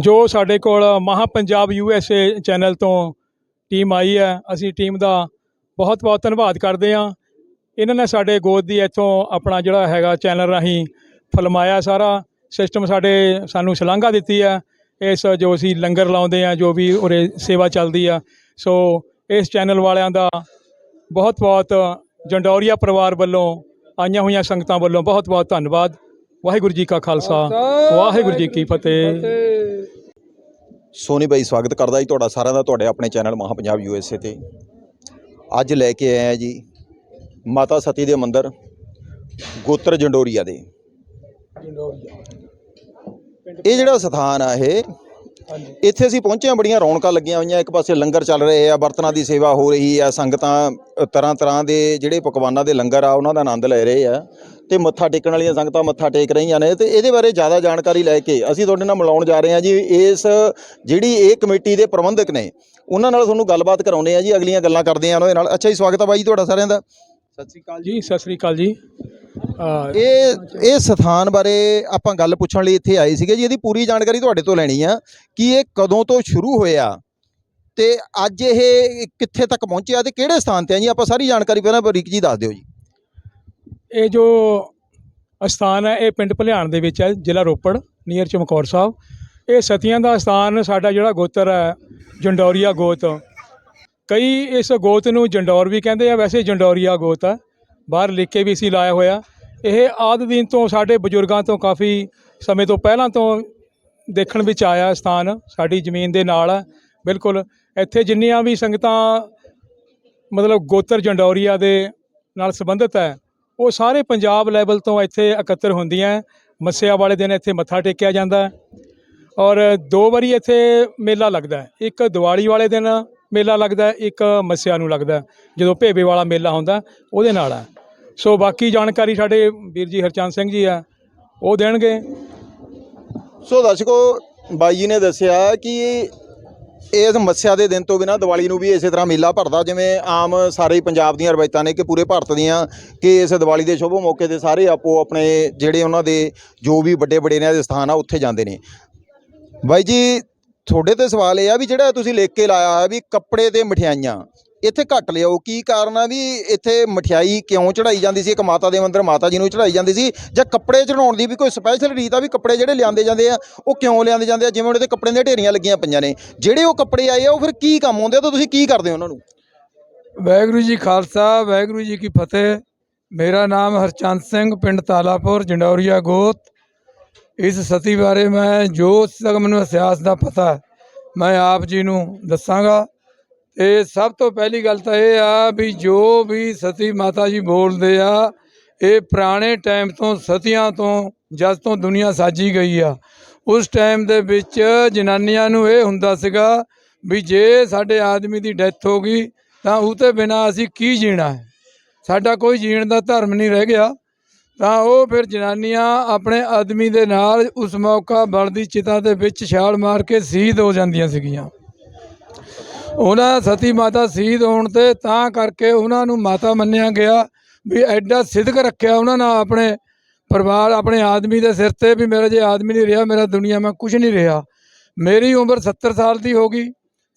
ਜੋ ਸਾਡੇ ਕੋਲ Maha Punjab U S A channel ਤੋਂ ਟੀਮ ਆਈ ਹੈ, ਅਸੀਂ ਟੀਮ ਦਾ ਬਹੁਤ ਬਹੁਤ ਧੰਨਵਾਦ ਕਰਦੇ ਹਾਂ। ਇਹਨਾਂ ਨੇ ਸਾਡੇ ਗੋਦ ਦੀ ਇੱਥੋਂ ਆਪਣਾ ਜਿਹੜਾ ਹੈਗਾ ਚੈਨਲ ਰਾਹੀਂ ਫਲਮਾਇਆ ਸਾਰਾ। ਸਿਸਟਮ ਸਾਡੇ ਸਾਨੂੰ ਸ਼ਲਾਘਾ ਦਿੱਤੀ ਹੈ। ਇਸ ਜੋ ਅਸੀਂ ਲੰਗਰ ਲਾਉਂਦੇ ਆ ਜੋ ਵੀ ਉਰੇ ਸੇਵਾ ਚੱਲਦੀ ਆ। ਸੋ ਇਸ ਚੈਨਲ ਵਾਲਿਆਂ ਦਾ ਬਹੁਤ ਬਹੁਤ ਜੰਡੌਰੀਆ ਪਰਿਵਾਰ ਵੱਲੋਂ, ਆਈਆਂ ਹੋਈਆਂ ਸੰਗਤਾਂ ਵੱਲੋਂ ਬਹੁਤ ਬਹੁਤ ਧੰਨਵਾਦ। ਵਾਹਿਗੁਰੂ ਜੀ ਕਾ ਖਾਲਸਾ ਵਾਹਿਗੁਰੂ ਜੀ ਕੀ ਫਤਿਹ। ਸੋਨੀ ਬਾਈ ਸਵਾਗਤ ਕਰਦਾ ਜੀ ਤੁਹਾਡਾ ਸਾਰਿਆਂ ਦਾ ਤੁਹਾਡੇ ਆਪਣੇ ਚੈਨਲ ਮਹਾ ਪੰਜਾਬ ਯੂਐਸਏ ਤੇ। ਅੱਜ ਲੈ ਕੇ ਆਏ ਆ ਜੀ ਮਾਤਾ ਸਤੀ ਦੇ ਮੰਦਿਰ ਗੋਤਰ ਜੰਡੋਰੀਆ ਦੇ। ਇਹ ਜਿਹੜਾ ਸਥਾਨ ਆ ਇਹ ਇੱਥੇ ਅਸੀਂ ਪਹੁੰਚੇ ਹਾਂ ਬੜੀਆਂ ਰੌਣਕਾਂ ਲੱਗੀਆਂ ਹੋਈਆਂ ਇੱਕ ਪਾਸੇ ਲੰਗਰ ਚੱਲ ਰਹੇ ਆ ਬਰਤਨਾਂ ਦੀ ਸੇਵਾ ਹੋ ਰਹੀ ਆ ਸੰਗਤਾਂ ਤਰ੍ਹਾਂ ਤਰ੍ਹਾਂ ਦੇ ਜਿਹੜੇ ਪਕਵਾਨਾਂ ਦੇ ਲੰਗਰ ਆ ਉਹਨਾਂ ਦਾ ਆਨੰਦ ਲੈ ਰਹੇ ਆ। ਤੇ ਮੱਥਾ ਟੇਕਣ ਵਾਲੀਆਂ ਸੰਗਤਾਂ ਮੱਥਾ ਟੇਕ ਰਹੀਆਂ ਨੇ ਤੇ ਇਹਦੇ ਬਾਰੇ ਜ਼ਿਆਦਾ ਜਾਣਕਾਰੀ ਲੈ ਕੇ ਅਸੀਂ ਤੁਹਾਡੇ ਨਾਲ ਮਿਲਾਉਣ ਜਾ ਰਹੇ ਹਾਂ ਜੀ ਇਸ ਜਿਹੜੀ ਇਹ ਕਮੇਟੀ ਦੇ ਪ੍ਰਬੰਧਕ ਨੇ ਉਹਨਾਂ ਨਾਲ ਤੁਹਾਨੂੰ ਗੱਲਬਾਤ ਕਰਾਉਂਦੇ ਆ ਜੀ ਅਗਲੀਆਂ ਗੱਲਾਂ ਕਰਦੇ ਆ ਉਹਨਾਂ ਦੇ ਨਾਲ। ਅੱਛਾ ਜੀ ਸਵਾਗਤ ਆ ਬਾਈ ਤੁਹਾਡਾ ਸਾਰਿਆਂ ਦਾ। ਸਤਿ ਸ਼੍ਰੀ ਅਕਾਲ ਜੀ ਸਤਿ ਸ੍ਰੀ ਅਕਾਲ ਜੀ। ਇਹ ਇਹ ਸਥਾਨ ਬਾਰੇ ਆਪਾਂ ਗੱਲ ਪੁੱਛਣ ਲਈ ਇੱਥੇ ਆਏ ਸੀਗੇ ਜੀ ਇਹਦੀ ਪੂਰੀ ਜਾਣਕਾਰੀ ਤੁਹਾਡੇ ਤੋਂ ਲੈਣੀ ਆ ਕਿ ਇਹ ਕਦੋਂ ਤੋਂ ਸ਼ੁਰੂ ਹੋਇਆ ਤੇ ਅੱਜ ਇਹ ਕਿੱਥੇ ਤੱਕ ਪਹੁੰਚਿਆ ਤੇ ਕਿਹੜੇ ਸਥਾਨ ਤੇ ਆ ਜੀ? ਆਪਾਂ ਸਾਰੀ ਜਾਣਕਾਰੀ ਪਹਿਲਾਂ ਬਰੀਕ ਜੀ ਦੱਸ ਦਿਓ ਜੀ। ਇਹ ਜੋ ਅਸਥਾਨ ਹੈ, ਇਹ ਪਿੰਡ ਭਲਿਆਣ ਦੇ ਵਿੱਚ ਹੈ, ਜ਼ਿਲ੍ਹਾ ਰੋਪੜ, ਨੀਅਰ ਚਮਕੌਰ ਸਾਹਿਬ। ਇਹ ਸਤੀਆਂ ਦਾ ਅਸਥਾਨ ਸਾਡਾ ਜਿਹੜਾ ਗੋਤਰ ਹੈ, ਜੰਡੌਰੀਆ ਗੋਤ। ਕਈ ਇਸ ਗੋਤ ਨੂੰ ਜੰਡੌਰ ਵੀ ਕਹਿੰਦੇ ਆ, ਵੈਸੇ ਜੰਡੌਰੀਆ ਗੋਤ ਹੈ। ਬਾਹਰ ਲਿਖ ਕੇ ਵੀ ਅਸੀਂ ਲਾਇਆ ਹੋਇਆ। ਇਹ ਆਦ ਦਿਨ ਤੋਂ ਸਾਡੇ ਬਜ਼ੁਰਗਾਂ ਤੋਂ ਕਾਫੀ ਸਮੇਂ ਤੋਂ ਪਹਿਲਾਂ ਤੋਂ ਦੇਖਣ ਵਿੱਚ ਆਇਆ ਸਥਾਨ ਸਾਡੀ ਜ਼ਮੀਨ ਦੇ ਨਾਲ ਹੈ, ਬਿਲਕੁਲ। ਇੱਥੇ ਜਿੰਨੀਆਂ ਵੀ ਸੰਗਤਾਂ ਮਤਲਬ ਗੋਤਰ ਜੰਡੌਰੀਆ ਦੇ ਨਾਲ ਸੰਬੰਧਿਤ ਹੈ ਉਹ ਸਾਰੇ ਪੰਜਾਬ ਲੈਵਲ ਤੋਂ ਇੱਥੇ ਇਕੱਤਰ ਹੁੰਦੀਆਂ ਮੱਸਿਆ ਵਾਲੇ ਦਿਨ ਇੱਥੇ ਮੱਥਾ ਟੇਕਿਆ ਜਾਂਦਾ ਔਰ ਦੋ ਵਾਰੀ ਇੱਥੇ ਮੇਲਾ ਲੱਗਦਾ ਇੱਕ ਦੀਵਾਲੀ ਵਾਲੇ ਦਿਨ ਮੇਲਾ ਲੱਗਦਾ ਇੱਕ ਮੱਸਿਆ ਨੂੰ ਲੱਗਦਾ ਜਦੋਂ ਭੇਬੇ ਵਾਲਾ ਮੇਲਾ ਹੁੰਦਾ ਉਹਦੇ ਨਾਲ ਹੈ। ਸੋ ਬਾਕੀ ਜਾਣਕਾਰੀ ਸਾਡੇ ਵੀਰ ਜੀ ਹਰਚੰਦ ਸਿੰਘ ਜੀ ਆ ਉਹ ਦੇਣਗੇ। ਸੋ ਦਰਸ਼ਕੋ, ਬਾਈ ਜੀ ਨੇ ਦੱਸਿਆ ਕਿ ਇਸ ਮੱਸਿਆ ਦੇ ਦਿਨ ਤੋਂ ਬਿਨਾ ਦੀਵਾਲੀ ਨੂੰ ਵੀ ਇਸੇ ਤਰ੍ਹਾਂ ਮੇਲਾ ਭਰਦਾ, ਜਿਵੇਂ ਆਮ ਸਾਰੇ ਪੰਜਾਬ ਦੀਆਂ ਰਵਾਇਤਾਂ ਨੇ ਕਿ ਪੂਰੇ ਭਾਰਤ ਦੀਆਂ ਕਿ ਇਸ ਦੀਵਾਲੀ ਦੇ ਸ਼ੁਭ ਮੌਕੇ ਤੇ ਸਾਰੇ ਆਪੋ ਆਪਣੇ ਜਿਹੜੇ ਉਹਨਾਂ ਦੇ ਜੋ ਵੀ ਵੱਡੇ ਵੱਡੇ ਵਡੇਰਿਆਂ ਦੇ ਸਥਾਨ ਆ, ਉੱਥੇ ਜਾਂਦੇ ਨੇ। ਬਾਈ ਜੀ, ਤੁਹਾਡੇ ਤੇ ਸਵਾਲ ਇਹ ਆ ਵੀ ਜਿਹੜਾ ਤੁਸੀਂ ਲਿਖ ਕੇ ਲਾਇਆ ਹੈ ਵੀ ਕੱਪੜੇ ਤੇ ਮਠਿਆਈਆਂ ਇੱਥੇ ਘੱਟ ਲਿਆਓ। ਕੀ ਕਾਰਨ ਆ ਵੀ ਇੱਥੇ ਮਠਿਆਈ ਕਿਉਂ ਚੜਾਈ ਜਾਂਦੀ ਸੀ? ਇੱਕ ਮਾਤਾ ਦੇ ਮੰਦਰ ਮਾਤਾ ਜੀ ਨੂੰ ਚੜਾਈ ਜਾਂਦੀ ਸੀ। ਜਾਂ ਕੱਪੜੇ ਚੜਾਉਣ ਦੀ ਵੀ ਕੋਈ ਸਪੈਸ਼ਲ ਰੀਤ ਆ ਵੀ ਕੱਪੜੇ ਜਿਹੜੇ ਲਿਆਂਦੇ ਜਾਂਦੇ ਆ, ਉਹ ਕਿਉਂ ਲਿਆਂਦੇ ਜਾਂਦੇ ਆ? ਜਿਵੇਂ ਉਹਦੇ ਤੇ ਕੱਪੜੇ ਦੀਆਂ ਢੇਰੀਆਂ ਲੱਗੀਆਂ ਪਈਆਂ ਨੇ। ਜਿਹੜੇ ਉਹ ਕੱਪੜੇ ਆਏ ਆ, ਉਹ ਫਿਰ ਕੀ ਕੰਮ ਆਉਂਦੇ ਆ ਤਾਂ ਤੁਸੀਂ ਕੀ ਕਰਦੇ ਹੋ ਉਹਨਾਂ ਨੂੰ? ਵਾਹਿਗੁਰੂ ਜੀ ਖਾਲਸਾ, ਵਾਹਿਗੁਰੂ ਜੀ ਕੀ ਫਤਿਹ। ਮੇਰਾ ਨਾਮ ਹਰਚੰਦ ਸਿੰਘ, ਪਿੰਡ ਤਾਲਾਪੁਰ, ਜੰਡੌਰੀਆ ਗੋਤ। ਇਸ ਸਤੀ ਬਾਰੇ ਮੈਂ ਜੋ ਤੱਕ ਮੈਨੂੰ ਇਤਿਹਾਸ ਦਾ ਪਤਾ ਮੈਂ ਆਪ ਜੀ ਨੂੰ ਦੱਸਾਂਗਾ। ਤੇ ਸਭ ਤੋਂ ਪਹਿਲੀ ਗੱਲ ਤਾਂ ਇਹ ਆ ਵੀ ਜੋ ਵੀ ਸਤੀ ਮਾਤਾ ਜੀ ਬੋਲਦੇ ਆ, ਇਹ ਪੁਰਾਣੇ ਟਾਈਮ ਤੋਂ, ਸਤੀਆਂ ਤੋਂ, ਜਦ ਤੋਂ ਦੁਨੀਆ ਸਾਜੀ ਗਈ ਆ। ਉਸ ਟਾਈਮ ਦੇ ਵਿੱਚ ਜਨਾਨੀਆਂ ਨੂੰ ਇਹ ਹੁੰਦਾ ਸੀਗਾ ਵੀ ਜੇ ਸਾਡੇ ਆਦਮੀ ਦੀ ਡੈਥ ਹੋ ਗਈ, ਤਾਂ ਉਹ ਤੇ ਬਿਨਾ ਅਸੀਂ ਕੀ ਜੀਣਾ ਹੈ? ਸਾਡਾ ਕੋਈ ਜੀਣ ਦਾ ਧਰਮ ਨਹੀਂ ਰਹਿ ਗਿਆ। ਤਾਂ ਉਹ ਫਿਰ ਜਨਾਨੀਆਂ ਆਪਣੇ ਆਦਮੀ ਦੇ ਨਾਲ ਉਸ ਮੌਕਾ, ਬਲਦੀ ਚਿਤਾ ਦੇ ਵਿੱਚ ਛਾਲ ਮਾਰ ਕੇ ਸ਼ਹੀਦ ਹੋ ਜਾਂਦੀਆਂ ਸੀਗੀਆਂ। ਉਹਨਾਂ ਸਤੀ ਮਾਤਾ ਸ਼ਹੀਦ ਹੋਣ ਤੇ ਤਾਂ ਕਰਕੇ ਉਹਨਾਂ ਨੂੰ ਮਾਤਾ ਮੰਨਿਆ ਗਿਆ ਵੀ ਐਡਾ ਸਿਦਕ ਰੱਖਿਆ ਉਹਨਾਂ ਨਾਲ ਆਪਣੇ ਪਰਿਵਾਰ, ਆਪਣੇ ਆਦਮੀ ਦੇ ਸਿਰ ਤੇ ਵੀ ਮੇਰਾ ਜੇ ਆਦਮੀ ਨਹੀਂ ਰਿਹਾ, ਮੇਰਾ ਦੁਨੀਆ ਮੈਂ ਕੁਝ ਨਹੀਂ ਰਿਹਾ। ਮੇਰੀ ਉਮਰ 70 ਸਾਲ ਦੀ ਹੋ ਗਈ।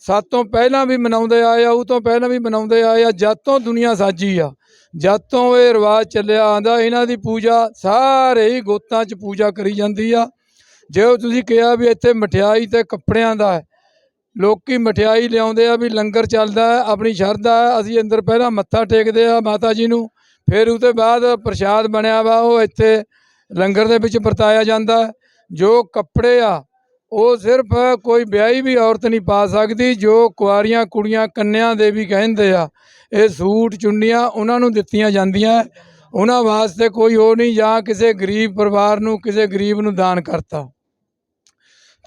ਸੱਤ ਤੋਂ ਪਹਿਲਾਂ ਵੀ ਮਨਾਉਂਦੇ ਆਏ ਆ, ਉਹ ਤੋਂ ਪਹਿਲਾਂ ਵੀ ਮਨਾਉਂਦੇ ਆਏ ਆ, ਜਦ ਤੋਂ ਦੁਨੀਆ ਸਾਜੀ ਆ, ਜਦ ਤੋਂ ਇਹ ਰਿਵਾਜ ਚੱਲਿਆ ਆਂਦਾ ਇਹਨਾਂ ਦੀ ਪੂਜਾ ਸਾਰੇ ਹੀ ਗੋਤਾਂ 'ਚ ਪੂਜਾ ਕਰੀ ਜਾਂਦੀ ਆ। ਜੇ ਉਹ ਤੁਸੀਂ ਕਿਹਾ ਵੀ ਇੱਥੇ ਮਠਿਆਈ ਤੇ ਕੱਪੜਿਆਂ ਦਾ ਹੈ ਲੋਕੀ ਮਠਿਆਈ ਲਿਆਉਂਦੇ ਆ ਵੀ ਲੰਗਰ ਚੱਲਦਾ ਆਪਣੀ ਸ਼ਰਧਾ ਅਸੀਂ ਅੰਦਰ ਪਹਿਲਾਂ ਮੱਥਾ ਟੇਕਦੇ ਆ ਮਾਤਾ ਜੀ ਨੂੰ, ਫਿਰ ਉਹ ਤੋਂ ਬਾਅਦ ਪ੍ਰਸ਼ਾਦ ਬਣਿਆ ਵਾ, ਉਹ ਇੱਥੇ ਲੰਗਰ ਦੇ ਵਿੱਚ ਵਰਤਾਇਆ ਜਾਂਦਾ ਜੋ ਕੱਪੜੇ ਆ, ਉਹ ਸਿਰਫ ਕੋਈ ਵਿਆਹੀ ਵੀ ਔਰਤ ਨਹੀਂ ਪਾ ਸਕਦੀ, ਜੋ ਕੁਆਰੀਆਂ, ਕੁੜੀਆਂ, ਕੰਨਿਆਂ ਦੇ ਵੀ ਕਹਿੰਦੇ ਆ, ਇਹ ਸੂਟ, ਚੁੰਨੀਆਂ ਉਹਨਾਂ ਨੂੰ ਦਿੱਤੀਆਂ ਜਾਂਦੀਆਂ ਉਹਨਾਂ ਵਾਸਤੇ ਕੋਈ ਉਹ ਨਹੀਂ, ਜਾਂ ਕਿਸੇ ਗਰੀਬ ਪਰਿਵਾਰ ਨੂੰ, ਕਿਸੇ ਗਰੀਬ ਨੂੰ ਦਾਨ ਕਰਤਾ।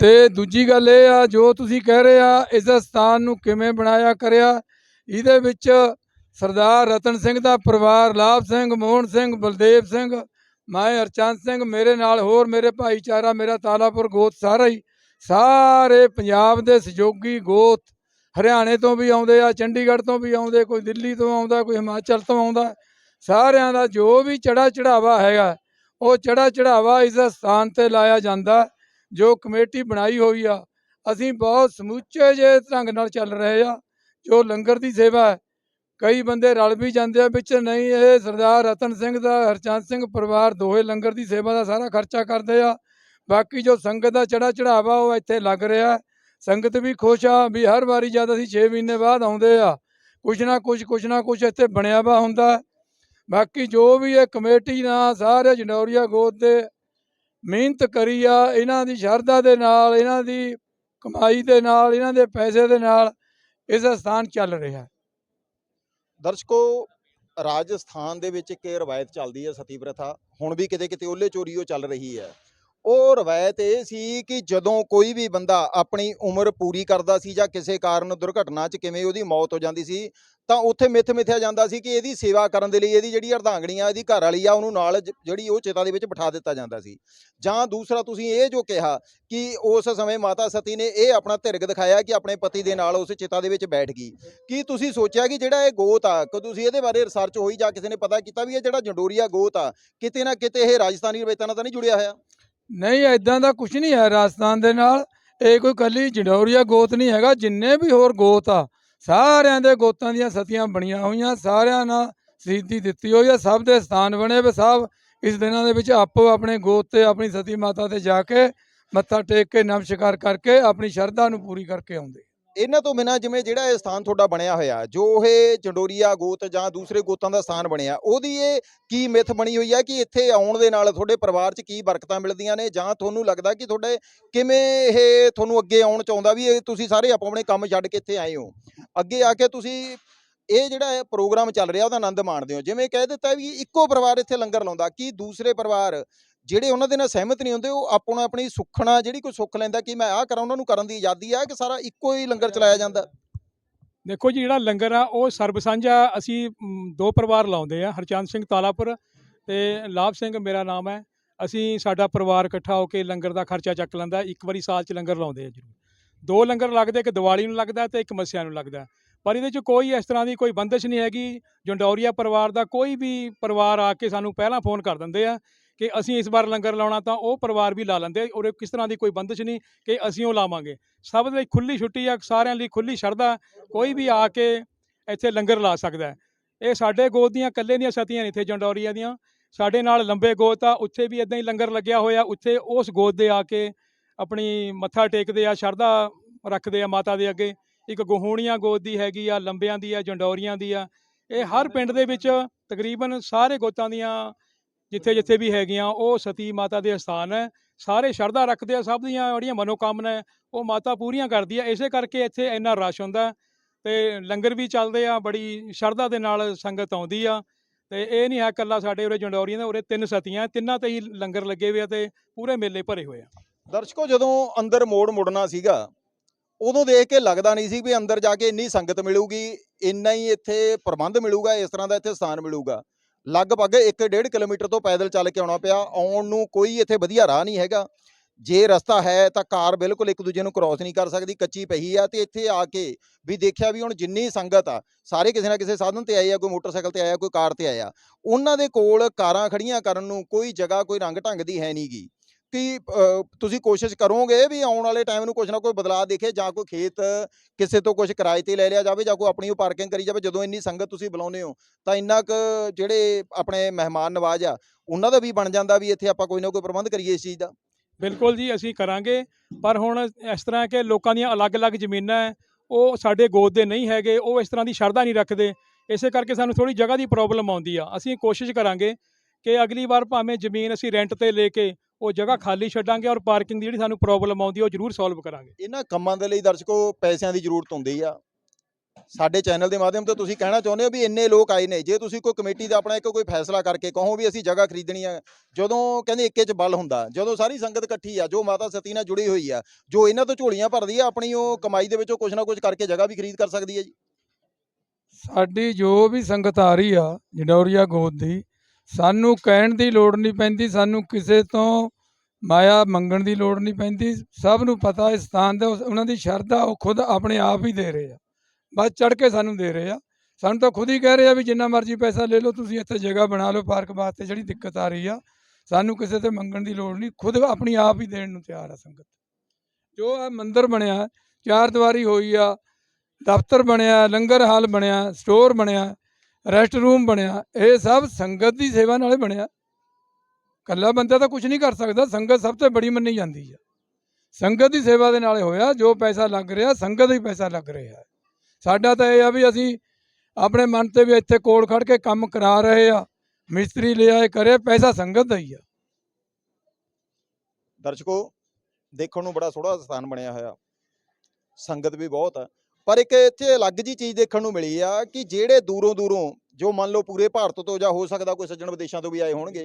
ਤੇ ਦੂਜੀ ਗੱਲ ਇਹ ਆ, ਜੋ ਤੁਸੀਂ ਕਹਿ ਰਹੇ ਆ, ਇਸ ਸਥਾਨ ਨੂੰ ਕਿਵੇਂ ਬਣਾਇਆ ਕਰਿਆ? ਇਹਦੇ ਵਿੱਚ ਸਰਦਾਰ ਰਤਨ ਸਿੰਘ ਦਾ ਪਰਿਵਾਰ, ਲਾਭ ਸਿੰਘ, ਮੋਹਨ ਸਿੰਘ, ਬਲਦੇਵ ਸਿੰਘ, ਮੈਂ ਹਰਚੰਦ ਸਿੰਘ, ਮੇਰੇ ਨਾਲ ਹੋਰ ਮੇਰੇ ਭਾਈਚਾਰਾ, ਮੇਰਾ ਤਾਲਾਪੁਰ ਗੋਤ ਸਾਰਾ ਹੀ, ਸਾਰੇ ਪੰਜਾਬ ਦੇ ਸਹਿਯੋਗੀ ਗੋਤ, ਹਰਿਆਣੇ ਤੋਂ ਵੀ ਆਉਂਦੇ ਆ, ਚੰਡੀਗੜ੍ਹ ਤੋਂ ਵੀ ਆਉਂਦੇ, ਕੋਈ ਦਿੱਲੀ ਤੋਂ ਆਉਂਦਾ, ਕੋਈ ਹਿਮਾਚਲ ਤੋਂ ਆਉਂਦਾ, ਸਾਰਿਆਂ ਦਾ ਜੋ ਵੀ ਚੜਾ ਚੜਾਵਾ ਹੈਗਾ, ਉਹ ਚੜਾ ਚੜਾਵਾ ਇਸ ਸਥਾਨ ਤੇ ਲਾਇਆ ਜਾਂਦਾ। ਜੋ ਕਮੇਟੀ ਬਣਾਈ ਹੋਈ ਆ, ਅਸੀਂ ਬਹੁਤ ਸਮੁੱਚੇ ਜੇ ਢੰਗ ਨਾਲ ਚੱਲ ਰਹੇ ਆ, ਜੋ ਲੰਗਰ ਦੀ ਸੇਵਾ ਹੈ। ਕਈ ਬੰਦੇ ਰਲ ਵੀ ਜਾਂਦੇ ਆ, ਵਿੱਚ ਨਹੀਂ, ਇਹ ਸਰਦਾਰ ਰਤਨ ਸਿੰਘ ਦਾ, ਹਰਚੰਦ ਸਿੰਘ ਪਰਿਵਾਰ ਦੋਹੇ ਲੰਗਰ ਦੀ ਸੇਵਾ ਦਾ ਸਾਰਾ ਖਰਚਾ ਕਰਦੇ ਆ। ਬਾਕੀ ਜੋ ਸੰਗਤ ਦਾ ਚੜਾ ਚੜਾਵਾ ਉਹ ਇੱਥੇ ਲੱਗ ਰਿਹਾ ਸੰਗਤ ਵੀ ਖੁਸ਼ ਆ, ਵੀ ਹਰ ਵਾਰੀ ਜਦ ਅਸੀਂ 6 ਮਹੀਨੇ ਬਾਅਦ ਆਉਂਦੇ ਆ, ਕੁਛ ਨਾ ਕੁਛ ਕੁਛ ਨਾ ਕੁਛ ਇੱਥੇ ਬਣਿਆ ਵਾ ਹੁੰਦਾ ਬਾਕੀ ਜੋ ਵੀ ਇਹ ਕਮੇਟੀ ਨਾਲ, ਸਾਰੇ ਜਨੌਰੀਆ ਗੋਦ ਦੇ ਮਿਹਨਤ ਕਰੀ ਆ, ਇਹਨਾਂ ਦੀ ਸ਼ਰਧਾ ਦੇ ਨਾਲ, ਇਹਨਾਂ ਦੀ ਕਮਾਈ ਦੇ ਨਾਲ, ਇਹਨਾਂ ਦੇ ਪੈਸੇ ਦੇ ਨਾਲ ਇਸ ਸਥਾਨ ਚੱਲ ਰਿਹਾ। ਦਰਸ਼ਕੋ, ਰਾਜਸਥਾਨ ਦੇ ਵਿੱਚ ਇੱਕ ਇਹ ਰਵਾਇਤ ਚੱਲਦੀ ਹੈ ਸਤੀ ਪ੍ਰਥਾ। ਹੁਣ ਵੀ ਕਿਤੇ ਕਿਤੇ ਉਹਲੇ ਚੋਰੀ ਉਹ ਚੱਲ ਰਹੀ ਹੈ। ਉਹ ਰਵਾਇਤ ਇਹ ਸੀ ਕਿ ਜਦੋਂ ਕੋਈ ਵੀ ਬੰਦਾ ਆਪਣੀ ਉਮਰ ਪੂਰੀ ਕਰਦਾ ਸੀ ਜਾਂ ਕਿਸੇ ਕਾਰਨ ਦੁਰਘਟਨਾ 'ਚ ਕਿਵੇਂ ਉਹਦੀ ਮੌਤ ਹੋ ਜਾਂਦੀ ਸੀ, ਤਾਂ ਉੱਥੇ ਮਿੱਥ ਮਿਥਿਆ ਜਾਂਦਾ ਸੀ ਕਿ ਇਹਦੀ ਸੇਵਾ ਕਰਨ ਦੇ ਲਈ ਇਹਦੀ ਜਿਹੜੀ ਅਰਧਾਂਗਣੀ ਆ ਇਹਦੀ ਘਰ ਵਾਲੀ ਆ, ਉਹਨੂੰ ਨਾਲ ਜਿਹੜੀ ਉਹ ਚਿਤਾ ਦੇ ਵਿੱਚ ਬਿਠਾ ਦਿੱਤਾ ਜਾਂਦਾ ਸੀ। ਜਾਂ ਦੂਸਰਾ ਤੁਸੀਂ ਇਹ ਜੋ ਕਿਹਾ ਕਿ ਉਸ ਸਮੇਂ ਮਾਤਾ ਸਤੀ ਨੇ ਇਹ ਆਪਣਾ ਧਿਰਗ ਦਿਖਾਇਆ ਕਿ ਆਪਣੇ ਪਤੀ ਦੇ ਨਾਲ ਉਸ ਚਿਤਾ ਦੇ ਵਿੱਚ ਬੈਠ ਗਈ। ਕੀ ਤੁਸੀਂ ਸੋਚਿਆ ਕਿ ਜਿਹੜਾ ਇਹ ਗੋਤ ਆ, ਕਿ, ਤੁਸੀਂ ਇਹਦੇ ਬਾਰੇ ਰਿਸਰਚ ਹੋਈ ਜਾਂ ਕਿਸੇ ਨੇ ਪਤਾ ਕੀਤਾ ਵੀ ਇਹ ਜਿਹੜਾ ਜੰਡੋਰੀਆ ਗੋਤ ਆ, ਕਿਤੇ ਨਾ ਕਿਤੇ ਇਹ ਰਾਜਸਥਾਨੀ ਰਵਾਇਤਾਂ ਨਾਲ ਤਾਂ ਨਹੀਂ ਜੁੜਿਆ ਹੋਇਆ? ਨਹੀਂ ਐਦਾਂ ਦਾ ਕੁਝ ਨਹੀਂ ਹੈ ਰਾਜਸਥਾਨ ਦੇ ਨਾਲ। ਇਹ ਕੋਈ ਕੱਲੀ ਜੰਡੌਰੀਆ ਗੋਤ ਨਹੀਂ ਹੈਗਾ। ਜਿੰਨੇ ਵੀ ਹੋਰ ਗੋਤ ਆ, ਸਾਰਿਆਂ ਦੇ ਗੋਤਾਂ ਦੀਆਂ ਸਤੀਆਂ ਬਣੀਆਂ ਹੋਈਆਂ। ਸਾਰਿਆਂ ਨਾਲ ਸ਼ਹੀਦੀ ਦਿੱਤੀ ਹੋਈ ਆ। ਸਭ ਦੇ ਸਥਾਨ ਬਣੇ ਵੇ। ਸਾਹਿਬ ਇਸ ਦਿਨਾਂ ਦੇ ਵਿੱਚ ਆਪੋ ਆਪਣੇ ਗੋਤ ਤੇ ਆਪਣੀ ਸਤੀ ਮਾਤਾ ਤੇ ਜਾ ਕੇ ਮੱਥਾ ਟੇਕ ਕੇ ਨਮਸਕਾਰ ਕਰਕੇ ਆਪਣੀ ਸ਼ਰਧਾ ਨੂੰ ਪੂਰੀ ਕਰਕੇ ਆਉਂਦੇ। ਇਹਨਾਂ ਤੋਂ ਬਿਨਾਂ ਜਿਵੇਂ ਜਿਹੜਾ ਇਹ ਸਥਾਨ ਤੁਹਾਡਾ ਬਣਿਆ ਹੋਇਆ, ਜੋ ਇਹ ਚੰਡੋਰੀਆ ਗੋਤ ਜਾਂ ਦੂਸਰੇ ਗੋਤਾਂ ਦਾ ਸਥਾਨ ਬਣਿਆ, ਉਹਦੀ ਇਹ ਕੀ ਮਿੱਥ ਬਣੀ ਹੋਈ ਹੈ ਕਿ ਇੱਥੇ ਆਉਣ ਦੇ ਨਾਲ ਤੁਹਾਡੇ ਪਰਿਵਾਰ 'ਚ ਕੀ ਬਰਕਤਾਂ ਮਿਲਦੀਆਂ ਨੇ ਜਾਂ ਤੁਹਾਨੂੰ ਲੱਗਦਾ ਕਿ ਤੁਹਾਡੇ ਕਿਵੇਂ ਇਹ ਤੁਹਾਨੂੰ ਅੱਗੇ ਆਉਣ ਚਾਹੁੰਦਾ ਵੀ ਇਹ ਤੁਸੀਂ ਸਾਰੇ ਆਪੋ ਆਪਣੇ ਕੰਮ ਛੱਡ ਕੇ ਇੱਥੇ ਆਏ ਹੋ? ਅੱਗੇ ਆ ਕੇ ਤੁਸੀਂ ਇਹ ਜਿਹੜਾ ਪ੍ਰੋਗਰਾਮ ਚੱਲ ਰਿਹਾ, ਉਹਦਾ ਆਨੰਦ ਮਾਣਦੇ ਹੋ। ਜਿਵੇਂ ਕਹਿ ਦਿੱਤਾ ਵੀ ਇੱਕੋ ਪਰਿਵਾਰ ਇੱਥੇ ਲੰਗਰ ਲਾਉਂਦਾ, ਕਿ ਦੂਸਰੇ ਪਰਿਵਾਰ ਜਿਹੜੇ ਉਹਨਾਂ ਦੇ ਨਾਲ ਸਹਿਮਤ ਨਹੀਂ ਹੁੰਦੇ, ਉਹ ਆਪਣਾ ਆਪਣੀ ਸੁੱਖਣਾ ਜਿਹੜੀ ਕੋਈ ਸੁੱਖ ਲੈਂਦਾ ਕਿ ਮੈਂ ਆਹ ਕਰਾਂ, ਉਹਨਾਂ ਨੂੰ ਕਰਨ ਦੀ ਆਜ਼ਾਦੀ ਆ, ਕਿ ਸਾਰਾ ਇੱਕੋ ਹੀ ਲੰਗਰ ਚਲਾਇਆ ਜਾਂਦਾ। ਦੇਖੋ ਜੀ, ਜਿਹੜਾ ਲੰਗਰ ਆ, ਉਹ ਸਰਬ ਸਾਂਝਾ ਅਸੀਂ ਦੋ ਪਰਿਵਾਰ ਲਾਉਂਦੇ ਆ, ਹਰਚੰਦ ਸਿੰਘ ਤਾਲਾਪੁਰ ਤੇ ਲਾਭ ਸਿੰਘ, ਮੇਰਾ ਨਾਮ ਹੈ। ਅਸੀਂ, ਸਾਡਾ ਪਰਿਵਾਰ ਇਕੱਠਾ ਹੋ ਕੇ ਲੰਗਰ ਦਾ ਖਰਚਾ ਚੱਕ ਲੈਂਦਾ, ਇੱਕ ਵਾਰੀ ਸਾਲ 'ਚ ਲੰਗਰ ਲਾਉਂਦੇ ਆ ਜ਼ਰੂਰ। ਦੋ ਲੰਗਰ ਲੱਗਦੇ, ਇੱਕ ਦੀਵਾਲੀ ਨੂੰ ਲੱਗਦਾ ਤੇ ਇੱਕ ਮੱਸਿਆ ਨੂੰ ਲੱਗਦਾ। ਪਰ ਇਹਦੇ 'ਚ ਕੋਈ ਇਸ ਤਰ੍ਹਾਂ ਦੀ ਕੋਈ ਬੰਦਿਸ਼ ਨਹੀਂ ਹੈਗੀ। ਜੰਡੌਰੀਆ ਪਰਿਵਾਰ ਦਾ ਕੋਈ ਵੀ ਪਰਿਵਾਰ ਆ ਕੇ ਸਾਨੂੰ ਪਹਿਲਾਂ ਫੋਨ ਕਰ ਦਿੰਦੇ ਆ ਕਿ ਅਸੀਂ ਇਸ ਵਾਰ ਲੰਗਰ ਲਾਉਣਾ ਤਾਂ ਉਹ ਪਰਿਵਾਰ ਵੀ ਲਾ ਲੈਂਦੇ ਔਰ ਕਿਸ ਤਰ੍ਹਾਂ ਦੀ ਕੋਈ ਬੰਦਿਸ਼ ਨਹੀਂ ਕਿ ਅਸੀਂ ਉਹ ਲਾਵਾਂਗੇ। ਸਭ ਲਈ ਖੁੱਲੀ ਛੁੱਟੀ ਆ, ਸਾਰਿਆਂ ਲਈ ਖੁੱਲੀ ਸ਼ਰਧਾ, ਕੋਈ ਵੀ ਆ ਕੇ ਇੱਥੇ ਲੰਗਰ ਲਾ ਸਕਦਾ ਇਹ ਸਾਡੇ ਗੋਦ ਦੀਆਂ, ਇਕੱਲੇ ਦੀਆਂ ਸਤੀਆਂ ਨੇ ਇੱਥੇ ਜੰਡੌਰੀਆ ਦੀਆਂ। ਸਾਡੇ ਨਾਲ ਲੰਬੇ ਗੋਤ ਆ, ਉੱਥੇ ਵੀ ਇਦਾਂ ਹੀ ਲੰਗਰ ਲੱਗਿਆ ਹੋਇਆ, ਉੱਥੇ ਉਸ ਗੋਦ ਦੇ ਆ ਕੇ ਆਪਣੀ ਮੱਥਾ ਟੇਕਦੇ ਆ, ਸ਼ਰਧਾ ਰੱਖਦੇ ਆ ਮਾਤਾ ਦੇ ਅੱਗੇ। ਇੱਕ ਗਹੂਣੀਆਂ ਗੋਦ ਦੀ ਹੈਗੀ ਆ, ਲੰਬਿਆਂ ਦੀ ਆ, ਜੰਡੌਰੀਆਂ ਦੀ ਆ। ਇਹ ਹਰ ਪਿੰਡ ਦੇ ਵਿੱਚ ਤਕਰੀਬਨ ਸਾਰੇ ਗੋਤਾਂ ਦੀਆਂ ਜਿੱਥੇ ਜਿੱਥੇ ਵੀ ਹੈਗੀਆਂ, ਉਹ ਸਤੀ ਮਾਤਾ ਦੇ ਸਥਾਨ ਹੈ। ਸਾਰੇ ਸ਼ਰਧਾ ਰੱਖਦੇ ਆ ਸਭ ਦੀਆਂ ਜਿਹੜੀਆਂ ਮਨੋਕਾਮਨਾ ਉਹ ਮਾਤਾ ਪੂਰੀਆਂ ਕਰਦੀ ਹੈ। ਇਸੇ ਕਰਕੇ ਇੱਥੇ ਇੰਨਾ ਰਸ਼ ਹੁੰਦਾ ਹੈ ਤੇ ਲੰਗਰ ਵੀ ਚੱਲਦੇ ਆ, ਬੜੀ ਸ਼ਰਧਾ ਦੇ ਨਾਲ ਸੰਗਤ ਆਉਂਦੀ ਆ। ਤੇ ਇਹ ਨਹੀਂ ਹੈ ਇਕੱਲਾ ਸਾਡੇ ਉਰੇ ਜੰਡੌਰੀਆਂ ਦਾ, ਉਰੇ ਤਿੰਨ ਸਤੀਆਂ, ਤਿੰਨਾਂ ਤੇ ਹੀ ਲੰਗਰ ਲੱਗੇ ਹੋਏ ਆ ਤੇ ਪੂਰੇ ਮੇਲੇ ਭਰੇ ਹੋਏ ਆ। ਦਰਸ਼ਕੋ, ਜਦੋਂ ਅੰਦਰ ਮੋੜ ਮੁੜਨਾ ਸੀਗਾ, ਉਦੋਂ ਦੇਖ ਕੇ ਲੱਗਦਾ ਨਹੀਂ ਸੀ ਵੀ ਅੰਦਰ ਜਾ ਕੇ ਇੰਨੀ ਸੰਗਤ ਮਿਲੂਗੀ, ਇੰਨਾ ਹੀ ਇੱਥੇ ਪ੍ਰਬੰਧ ਮਿਲੂਗਾ, ਇਸ ਤਰ੍ਹਾਂ ਦਾ ਇੱਥੇ ਸਥਾਨ ਮਿਲੂਗਾ। ਲਗਭਗ 1.5 ਕਿਲੋਮੀਟਰ ਤੋਂ ਪੈਦਲ ਚੱਲ ਕੇ ਆਉਣਾ ਪਿਆ। ਆਉਣ ਨੂੰ ਕੋਈ ਇੱਥੇ ਵਧੀਆ ਰਾਹ ਨਹੀਂ ਹੈਗਾ। ਜੇ ਰਸਤਾ ਹੈ ਤਾਂ ਕਾਰ ਬਿਲਕੁਲ ਇੱਕ ਦੂਜੇ ਨੂੰ ਕ੍ਰਾਸ ਨਹੀਂ ਕਰ ਸਕਦੀ, ਕੱਚੀ ਪਹੀ ਆ ਤੇ ਇੱਥੇ ਆ ਕੇ ਵੀ ਦੇਖਿਆ ਵੀ ਹੁਣ ਜਿੰਨੀ ਸੰਗਤ ਆ, ਸਾਰੇ ਕਿਸੇ ਨਾ ਕਿਸੇ ਸਾਧਨ ਤੇ ਆਏ ਆ, ਕੋਈ ਮੋਟਰਸਾਈਕਲ ਤੇ ਆਇਆ, ਕੋਈ ਕਾਰ ਤੇ ਆਇਆ। ਉਹਨਾਂ ਦੇ ਕੋਲ ਕਾਰਾਂ ਖੜੀਆਂ ਕਰਨ ਨੂੰ ਕੋਈ ਜਗ੍ਹਾ, ਕੋਈ ਰੰਗ ਢੰਗ ਦੀ ਹੈ ਨਹੀਂਗੀ ਕਿ ਤੁਸੀਂ ਕੋਸ਼ਿਸ਼ ਕਰੋਗੇ ਵੀ ਆਉਣ ਵਾਲੇ ਟਾਈਮ ਨੂੰ ਕੁਝ ਨਾ ਕੋਈ ਬਦਲਾਅ ਦੇਖੇ ਜਾਂ ਕੋਈ ਖੇਤ ਕਿਸੇ ਤੋਂ ਕੁਝ ਕਿਰਾਏ ਤੇ ਲੈ ਲਿਆ ਜਾਵੇ ਜਾਂ ਕੋਈ ਆਪਣੀ ਉਹ ਪਾਰਕਿੰਗ ਕਰੀ ਜਾਵੇ, ਜਦੋਂ ਇੰਨੀ ਸੰਗਤ ਤੁਸੀਂ ਬੁਲਾਉਂਦੇ ਹੋ, ਤਾਂ ਇੰਨਾ ਕੁ ਜਿਹੜੇ ਆਪਣੇ ਮਹਿਮਾਨ ਨਵਾਜ਼ ਆ, ਉਹਨਾਂ ਦਾ ਵੀ ਬਣ ਜਾਂਦਾ ਵੀ ਇੱਥੇ ਆਪਾਂ ਕੋਈ ਨਾ ਕੋਈ ਪ੍ਰਬੰਧ ਕਰੀਏ ਇਸ ਚੀਜ਼ ਦਾ? ਬਿਲਕੁਲ ਜੀ, ਅਸੀਂ ਕਰਾਂਗੇ, ਪਰ ਹੁਣ ਇਸ ਤਰ੍ਹਾਂ ਕਿ ਲੋਕਾਂ ਦੀਆਂ ਅਲੱਗ-ਅਲੱਗ ਜ਼ਮੀਨਾਂ ਹੈ, ਉਹ ਸਾਡੇ ਗੋਦ ਦੇ ਨਹੀਂ ਹੈਗੇ, ਉਹ ਇਸ ਤਰ੍ਹਾਂ ਦੀ ਸ਼ਰਧਾ ਨਹੀਂ ਰੱਖਦੇ, ਇਸੇ ਕਰਕੇ ਸਾਨੂੰ ਥੋੜੀ ਜਗ੍ਹਾ ਦੀ ਪ੍ਰੋਬਲਮ ਆਉਂਦੀ ਆ। ਅਸੀਂ ਕੋਸ਼ਿਸ਼ ਕਰਾਂਗੇ ਕਿ ਅਗਲੀ ਵਾਰ ਭਾਵੇਂ ਜ਼ਮੀਨ ਅਸੀਂ ਰੈਂਟ ਤੇ ਲੈ ਕੇ ਉਹ ਜਗ੍ਹਾ ਖਾਲੀ ਛੱਡਾਂਗੇ ਔਰ ਪਾਰਕਿੰਗ ਦੀ ਜਿਹੜੀ ਸਾਨੂੰ ਪ੍ਰੋਬਲਮ ਆਉਂਦੀ ਉਹ ਜ਼ਰੂਰ ਸੋਲਵ ਕਰਾਂਗੇ। ਇਹਨਾਂ ਕੰਮਾਂ ਦੇ ਲਈ ਦਰਸ਼ਕੋ ਪੈਸਿਆਂ ਦੀ ਜ਼ਰੂਰ ਹੁੰਦੀ ਆ। ਸਾਡੇ ਚੈਨਲ ਦੇ ਮਾਧਿਅਮ ਤੋਂ ਤੁਸੀਂ ਕਹਿਣਾ ਚਾਹੁੰਦੇ ਹੋ ਵੀ ਇੰਨੇ ਲੋਕ ਆਏ ਨੇ ਜੇ ਤੁਸੀਂ ਕੋਈ ਕਮੇਟੀ ਦਾ ਆਪਣਾ ਇੱਕ ਕੋਈ ਫੈਸਲਾ ਕਰਕੇ ਕਹੋ ਵੀ ਅਸੀਂ ਜਗ੍ਹਾ ਖਰੀਦਣੀ ਆ ਜਦੋਂ ਕਹਿੰਦੇ ਇੱਕੇ ਚ ਬਲ ਹੁੰਦਾ ਜਦੋਂ ਸਾਰੀ ਸੰਗਤ ਇਕੱਠੀ ਆ ਜੋ ਮਾਤਾ ਸਤੀ ਨਾਲ ਜੁੜੀ ਹੋਈ ਆ ਜੋ ਇਹਨਾਂ ਤੋਂ ਝੋਲੀਆਂ ਭਰਦੀ ਆ ਆਪਣੀ ਉਹ ਕਮਾਈ ਦੇ ਵਿੱਚੋਂ ਕੁਝ ਨਾ ਕੁਝ ਕਰਕੇ ਜਗ੍ਹਾ ਵੀ ਖਰੀਦ ਕਰ ਸਕਦੀ ਹੈ ਜੀ। ਸਾਡੀ ਜੋ ਵੀ ਸੰਗਤ ਆ ਰਹੀ ਆ ਜਡੌਰੀਆ ਗੋਤ ਦੀ ਸਾਨੂੰ ਕਹਿਣ ਦੀ ਲੋੜ ਨਹੀਂ ਪੈਂਦੀ, ਸਾਨੂੰ ਕਿਸੇ ਤੋਂ ਮਾਇਆ ਮੰਗਣ ਦੀ ਲੋੜ ਨਹੀਂ ਪੈਂਦੀ। ਸਭ ਨੂੰ ਪਤਾ ਇਸ ਸਥਾਨ ਦੇ ਉਸ- ਉਹਨਾਂ ਦੀ ਸ਼ਰਧਾ ਉਹ ਖੁਦ ਆਪਣੇ ਆਪ ਹੀ ਦੇ ਰਹੇ ਆ। ਬਸ ਚੜ ਕੇ ਸਾਨੂੰ ਦੇ ਰਹੇ ਆ। ਸਾਨੂੰ ਤਾਂ ਖੁਦ ਹੀ ਕਹਿ ਰਹੇ ਆ ਵੀ ਜਿੰਨਾ ਮਰਜ਼ੀ ਪੈਸਾ ਲੈ ਲਓ, ਤੁਸੀਂ ਇੱਥੇ ਜਗ੍ਹਾ ਬਣਾ ਲਓ ਪਾਰਕ ਵਾਸਤੇ ਜਿਹੜੀ ਦਿੱਕਤ ਆ ਰਹੀ ਆ। ਸਾਨੂੰ ਕਿਸੇ ਤੇ ਮੰਗਣ ਦੀ ਲੋੜ ਨਹੀਂ, ਖੁਦ ਆਪਣੀ ਆਪ ਹੀ ਦੇਣ ਨੂੰ ਤਿਆਰ ਆ ਸੰਗਤ। ਜੋ ਆ ਮੰਦਿਰ ਬਣਿਆ, ਚਾਰ ਦੀਵਾਰੀ ਹੋਈ ਆ, ਦਫ਼ਤਰ ਬਣਿਆ, ਲੰਗਰ ਹਾਲ ਬਣਿਆ, ਸਟੋਰ ਬਣਿਆ ਰੈਸਟ ਰੂਮ ਬਣਿਆ, ਇਹ ਸਭ ਸੰਗਤ ਦੀ ਸੇਵਾ ਨਾਲੇ ਬਣਿਆ। ਕੱਲਾ ਬੰਦਾ ਤਾਂ ਕੁਝ ਨਹੀਂ ਕਰ ਸਕਦਾ, ਸੰਗਤ ਸਭ ਤੋਂ ਬੜੀ ਮੰਨੀ ਜਾਂਦੀ ਆ। ਸੰਗਤ ਦੀ ਸੇਵਾ ਦੇ ਨਾਲੇ ਹੋਇਆ, ਜੋ ਪੈਸਾ ਲੱਗ ਰਿਹਾ, ਸੰਗਤ ਹੀ ਪੈਸਾ ਲੱਗ ਰਿਹਾ ਸਾਡਾ ਤਾਂ ਇਹ ਆ ਵੀ ਅਸੀਂ ਆਪਣੇ ਮਨ ਤੇ ਵੀ ਇੱਥੇ ਕੋਲ ਖੜ ਕੇ ਕੰਮ ਕਰਾ ਰਹੇ ਆ, ਮਿਸਤਰੀ ਲਿਆਏ ਕਰੇ, ਪੈਸਾ ਸੰਗਤ ਦਾ ਹੀ ਆ। ਦਰਸ਼ਕੋ, ਦੇਖਣ ਨੂੰ ਬੜਾ ਸੋਹਣਾ ਸਥਾਨ ਬਣਿਆ ਹੋਇਆ। ਸੰਗਤ ਵੀ ਬਹੁਤ ਆ। ਪਰ ਇੱਕ ਇੱਥੇ ਅਲੱਗ ਜੀ ਚੀਜ਼ ਦੇਖਣ ਨੂੰ ਮਿਲੀ ਆ ਕਿ ਜਿਹੜੇ ਦੂਰੋਂ ਦੂਰੋਂ, ਜੋ ਮੰਨ ਲਓ ਪੂਰੇ ਭਾਰਤ ਤੋਂ ਜਾਂ ਹੋ ਸਕਦਾ ਕੋਈ ਸੱਜਣ ਵਿਦੇਸ਼ਾਂ ਤੋਂ ਵੀ ਆਏ ਹੋਣਗੇ,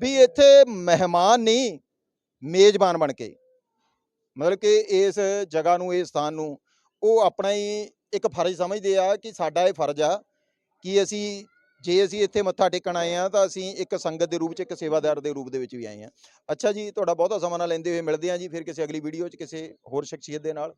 ਵੀ ਇੱਥੇ ਮਹਿਮਾਨ ਨਹੀਂ, ਮੇਜ਼ਬਾਨ ਬਣ ਕੇ। ਮਤਲਬ ਕਿ ਇਸ ਜਗ੍ਹਾ ਨੂੰ, ਇਸ ਸਥਾਨ ਨੂੰ, ਉਹ ਆਪਣਾ ਹੀ ਇੱਕ ਫਰਜ਼ ਸਮਝਦੇ ਆ ਕਿ ਸਾਡਾ ਇਹ ਫਰਜ਼ ਆ ਕਿ ਅਸੀਂ, ਜੇ ਅਸੀਂ ਇੱਥੇ ਮੱਥਾ ਟੇਕਣ ਆਏ ਆ ਤਾਂ ਅਸੀਂ ਇੱਕ ਸੰਗਤ ਦੇ ਰੂਪ 'ਚ, ਇੱਕ ਸੇਵਾਦਾਰ ਦੇ ਰੂਪ ਦੇ ਵਿੱਚ ਵੀ ਆਏ ਆ। ਅੱਛਾ ਜੀ, ਤੁਹਾਡਾ ਬਹੁਤਾ ਸਮਾਂ ਨਾ ਲੈਂਦੇ ਹੋਏ ਮਿਲਦੇ ਹਾਂ ਜੀ, ਫਿਰ ਕਿਸੇ ਅਗਲੀ ਵੀਡੀਓ 'ਚ, ਕਿਸੇ ਹੋਰ ਸ਼ਖਸੀਅਤ ਦੇ ਨਾਲ।